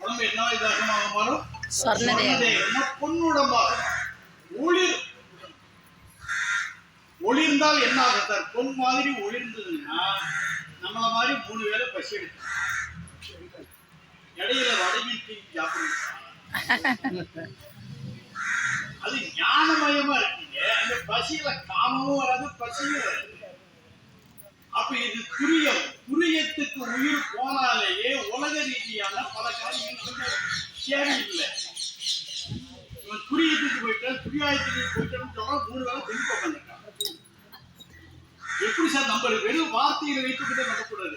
உடம்பு என்ன இதாகமாக மாறும் பொன்னுடம்பாக. ஒளிர். ஒளிர்ந்தால் என்ன ஆகும் சார் பொன் மாதிரி ஒளிர்ந்ததுன்னா நம்மள மாதிரி மூணு வேளை பசி எடுக்கும். இடையில வடமீன் டீ சாப்பிடுங்க அது ஞானமயமா இருக்கீங்க. அந்த பசியில காமமும் வராது பசியும் வராது. அப்ப இது துரியம். துரியத்துக்கு உயிர் போனாலேயே உலக ரீதியான பல காரியங்கள் தேவையில்லை. இவன் துரியத்துக்கு போயிட்டான் துரியாயத்துக்கு போயிட்டான்னு சொன்னா மூணு வேலை திரும்ப உட்காந்துட்டான் எப்படி சார் நம்ம வெறும் வார்த்தைகளை வைத்துக்கிட்டே நம்பக்கூடாது?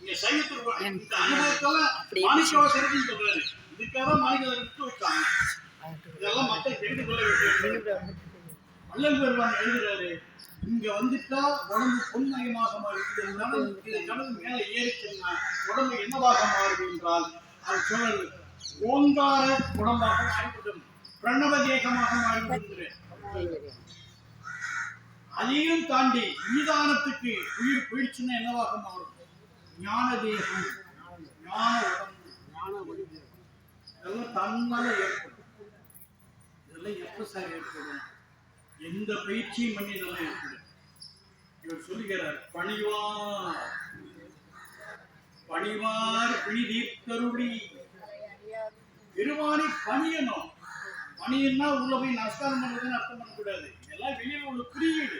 இங்க சைவத்தில் இந்த அனுபவத்தெல்லாம் மாணிக்கவாசகர்னு சொல்றாரு. இதுக்காக மாணிக்கவாசகர் விட்டு வச்சாங்க இதெல்லாம் மக்கள் தெரிந்து கொள்ள வேண்டியது வள்ளல் பெருமான் எழுதுறாரு இங்க வந்துட்டா உடம்பு பொன்மயமாக மாறுகிறதுனால இதை கடந்து மேல ஏறிச்சுன்னா உடம்பு என்னவாக மாறுது என்றால் அது சொல்றது ஓங்கார உடம்பாக மாறிவிடும் பிரணவ தேகமாக மாறிவிடுகிறது அதையும் தாண்டி ஈதானத்துக்கு உயிர் போயிடுச்சுன்னா என்னவாக மாறும்? ஞான தேகம் ஞான உடம்பு. ஞான வடிவு இதெல்லாம் தன்மலை ஏற்படும். இதெல்லாம் எப்ப சார் ஏற்படும்? எந்த பயிற்சியும் பண்ணி இதெல்லாம் ஏற்படும் இவர் சொல்லுகிறார் பணிவார். பணிவார் பிணி தீர்த்தருளி. பெருமானை பணியணும். பணியன்னா உள்ள போய் நமஸ்காரம் பண்றதுன்னு அர்த்தம் பண்ணக்கூடாது. இதெல்லாம் வெளியில உள்ள குறியீடு.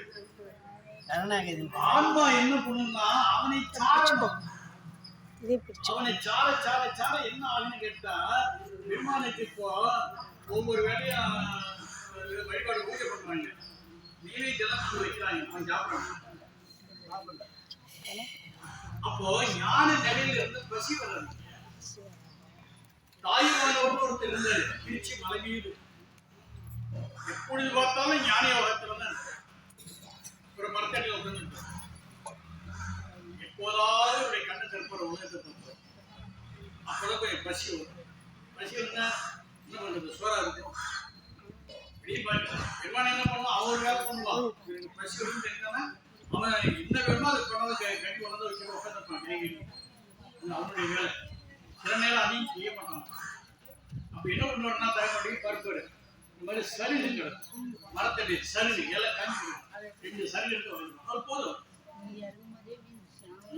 ஆன்மா என்ன பண்ணும்னா அவனை சாரணும். அவனை சார சார சார என்ன ஆகுன்னு கேட்டா பெருமானுக்கு இப்போ ஒவ்வொரு வேலையும் அஹ், வழிபாடு பூஜை பண்றாங்க நீவே வைக்கிறாங்க. அவன் அப்போ ஞான நிலையில இருந்து பசி வர்றது தாயுமானவர் ஒருத்தர் இருந்தாரு. திருச்சி மலை மீது. எப்பொழுது பார்த்தாலும் ஞானிய உலகத்துல தான் ஒரு மரத்தடியில் உட்கார்ந்து எப்போதாவது ஒரு கண்ணை திறப்பார் உலகத்தை திறப்பார் அப்பதான் கொஞ்சம் பசி வரும். பசி இருந்தா என்ன பண்றது? சோறா இருக்கும் இப்படி பாருங்க என்ன பண்ணுவான் அவர் வேலை பண்ணுவான் இவனுக்கு பசி வரும்னு தெரிஞ்சானா அவன் என்ன வேணுமோ அதை கொண்டாந்து க- கட்டி கொண்டாந்து வச்சு உட்காந்துருப்பான் கை அவனுடைய வேலை சில நேரம் அதையும் செய்ய மாட்டான் அப்ப என்ன பண்ணுவான்னா தயப்படி பருப்பாரு இந்த மாதிரி சரிடு கிடக்கும் மரத்தடி சரிடு இலை காஞ்சி ரெண்டு சரிடு எடுத்து வரணும் அது போதும்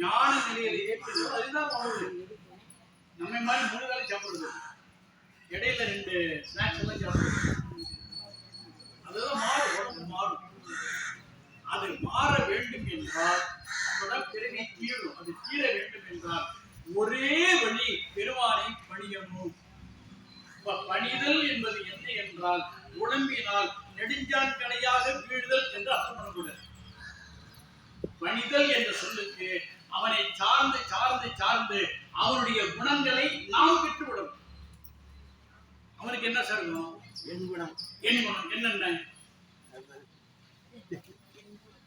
ஞான நிலையில் ஏற்று அதுதான் நம்ம மாதிரி மூணு வேளை சாப்பிடுறது இடையில ரெண்டு ஸ்நாக்ஸ் எல்லாம் சாப்பிடுறது அதெல்லாம் மாறும் உடம்பு மாறும் அது மாற வேண்டும் என்றால் அப்பதான் பிறவி தீரும். அது தீர வேண்டும் என்றால் ஒரே வழி பெருமானை பணியணும். பணிதல் என்பது என்ன என்றால் உடம்பினால் நெடுஞ்சான் கடையாக வீழ்தல் என்று அர்த்தம் பண்ணக்கூடாது பணிதல் என்ற சொல்லுக்கு அவனை சார்ந்து சார்ந்து சார்ந்து அவனுடைய குணங்களை நாம் பெற்றுவிடும் அவனுக்கு என்ன சார் என் குணம். என் குணம் என்னென்ன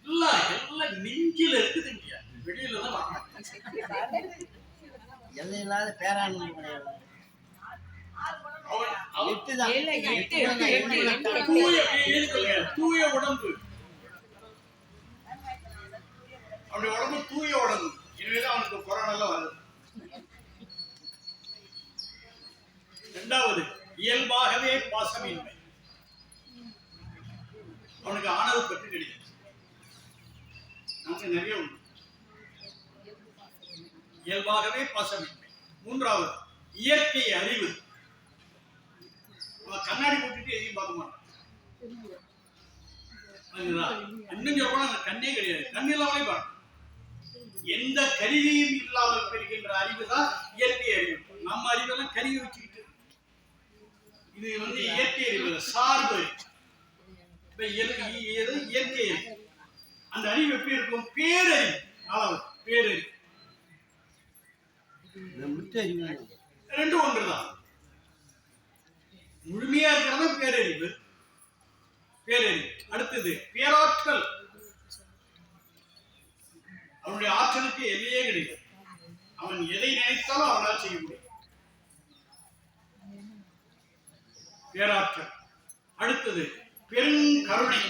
எல்லாம் எல்லாம் நெஞ்சில இருக்குதுங்க வெளியில தான் வரணும் எல்லையில்லாத பேரானந்தம் கிடையாது இல்ல. தூய உடம்பு. அவனுடைய உடம்பு தூய உடம்பு. எனவேதான் அவனுக்கு கொரோனா எல்லாம் வருது இரண்டாவது இயல்பாகவே பாசமின்மை. அவனுக்கு ஆணவ பற்றி கிடையாது நமக்கு நிறைய உண்டு. இயல்பாகவே பாசமின்மை. மூன்றாவது இயற்கை அறிவு. கண்ணாடி போட்டுட்டு எதையும் பார்க்க மாட்டான். இன்னும் சொல்ல அந்த கண்ணே கிடையாது. கண் இல்லாமலே பார்க்கணும் எந்த கருவியும் இல்லாமல் இருக்கின்ற அறிவு தான் இயற்கை அறிவு. நம்ம அறிவெல்லாம் கருவி வச்சுக்கிட்டு இது வந்து இயற்கை அறிவு சார்பு. இப்ப இயற்கை அறிவு. அந்த அறிவு எப்படி இருக்கும்? பேரறிவு. நாலாவது பேரறிவு. ரெண்டும் ஒன்றுதான். முழுமையா இருக்கிறது பேரறிவு. பேரறிவு. அடுத்தது பேராற்றல். அவனுடைய ஆற்றலுக்கு எல்லையே கிடையாது. அவன் எதை நினைத்தாலும் அவனால் செய்ய முடியும். பேராற்றல். அடுத்தது பெருங்கருணை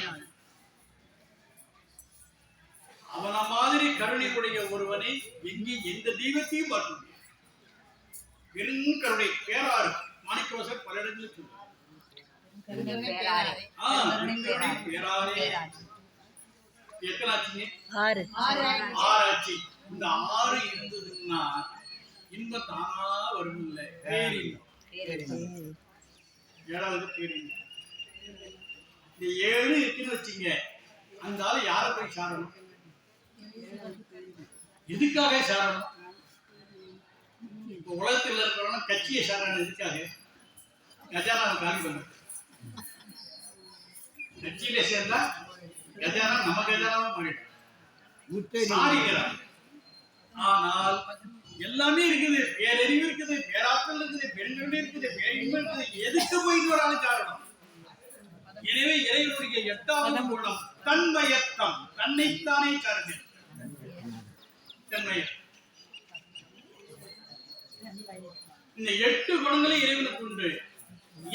அவன மாதிரி கருணை உடைய ஒருவனை எங்கே எந்த தெய்வத்தையும் பார்க்க முடியாது பெருங்கருணை பேராறு மாணிக்கவாசர் பல இடங்களில் ஆறு. ஆராய்ச்சி இந்த ஆறு இருந்ததுன்னா இன்பம் தானா வரும் இல்ல. ஏழாவது பேரின்பம் இந்த ஏழு இருக்குன்னு வச்சுங்க அந்த ஆளு யாரை போய் சாரணும்? எதுக்காக சாரணும்? இப்ப உலகத்தில் இருக்கிறவங்க கட்சியை சாரணும் எதுக்காக? கஜானாவை காலி பண்ண கட்சியில சேர்ந்தா கஜானா நம்ம கஜானாவும் சாரிகிறார் ஆனால் எல்லாமே இருக்குது. பேரறிவு இருக்குது பேராற்றல் இருக்குது பெருங்கருணை இருக்குது பேரின்பம் இருக்குது. எதுக்கு போயிட்டு வராலும் காரணம்? எனவே இறைவனுடைய எட்டாவது குணம் தன்மயத்தம். தன்னைத்தானே சார்ந்து தன்மயம் இந்த எட்டு குணங்களும் இறைவனுக்கு உண்டு.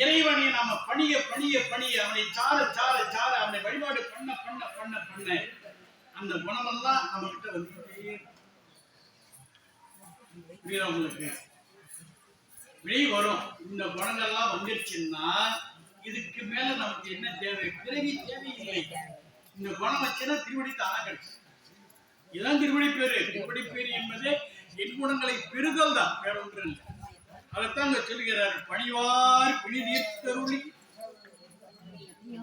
இறைவனை நாம பணிய பணிய பணிய அவனை சார சார சார அவனை வழிபாடு பண்ண பண்ண பண்ண பண்ண அந்த குணமெல்லாம் நம்ம கிட்ட வந்துட்டே. புரியுதா உங்களுக்கு வெளி வரும். இந்த குணங்கள்லாம் வந்துருச்சுன்னா இதுக்கு மேல நமக்கு என்ன தேவை? பிறவி தேவையில்லை. இந்த குணம் வச்சுன்னா திருவடி தானா கிடைச்சு இதுதான் திருவடி பேரு. திருவடி பேரு என்பது என் குணங்களை பெறுதல் தான். வேற ஒன்று இல்லை. அதைத்தான் இங்க சொல்கிறார் பணிவார் பிணி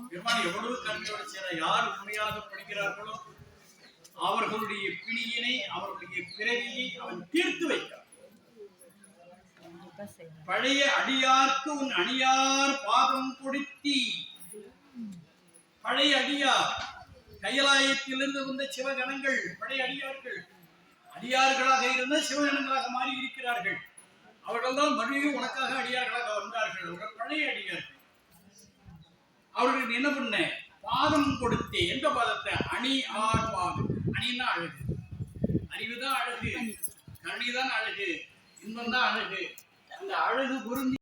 பெருமான் எவ்வளவு கருணையோடு சேர யார் உண்மையாக படிக்கிறார்களோ அவர்களுடைய பிணியினை அவர்களுடைய பிறவியை அவன் தீர்த்து வைக்கிறான். பழைய அடியார்க்கு உன் அணியார் பாதம் கொடுத்தி பழைய அடியார் கையலாயத்திலிருந்து வந்த சிவகணங்கள் பழைய அடியார்கள். அடியார்களாக இருந்த சிவகணங்களாக மாறி இருக்கிறார்கள் அவர்கள் தான் மறுபடியும் உனக்காக அடியார்களாக வந்தார்கள். அவர்கள் பழைய அடியார்கள். அவர்களுக்கு என்ன பண்ண? பாதம் கொடுத்தே. எந்த பாதத்தை? அணி ஆர் பாதம். அணின்னா அழகு. அறிவுதான் அழகு. கருணை தான் அழகு. இன்பம் தான் அழகு. அந்த அழகு புரிஞ்சு